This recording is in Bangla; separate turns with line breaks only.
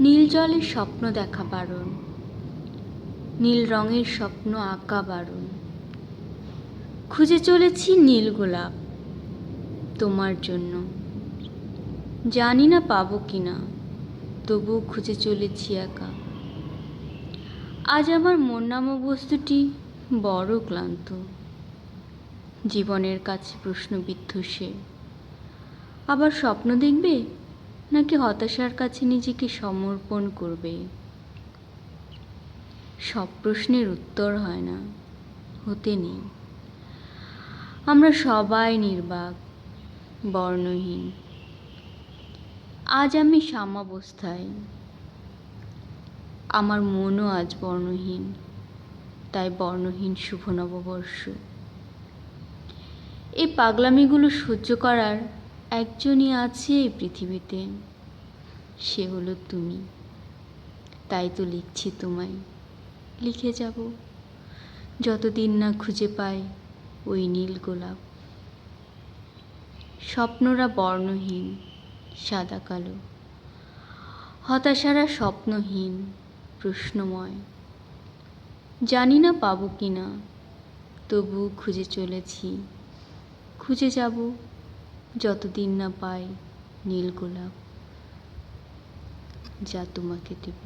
নীল জলের স্বপ্ন দেখা বারণ। নীল রঙের স্বপ্ন আঁকা বারণ। খুঁজে চলেছি নীল গোলাপ তোমার জন্য। জানি না পাবো কি না তবুও খুঁজে চলেছি একা। আজ আমার মন নামক বস্তুটি বড় ক্লান্ত। জীবনের কাছে প্রশ্নবিদ্ধ সে। আবার স্বপ্ন দেখবে? নাকি হতাশার কাছে নিজেকে সমর্পণ করবে? সব প্রশ্নের উত্তর হয় না, হতে নেই। আমরা সবাই নির্বাক, বর্ণহীন। আজ আমি সামাবস্থায় আমার মনও আজ বর্ণহীন, তাই বর্ণহীন শুভ নববর্ষ। এই পাগলামিগুলো সহ্য করার একজনই আছে এই পৃথিবীতে। সে হলো তুমি। তাই তো লিখছি তোমায়। লিখে যাব। যতদিন না খুঁজে পাই ওই নীল গোলাপ। স্বপ্নরা বর্ণহীন, সাদা কালো। হতাশারা স্বপ্নহীন, প্রশ্নময়। জানি না পাবো কি না তবু খুঁজে চলেছি। খুঁজে যাব। যতদিন না পাই নীল গোলাপ যা তোমাকে দেব।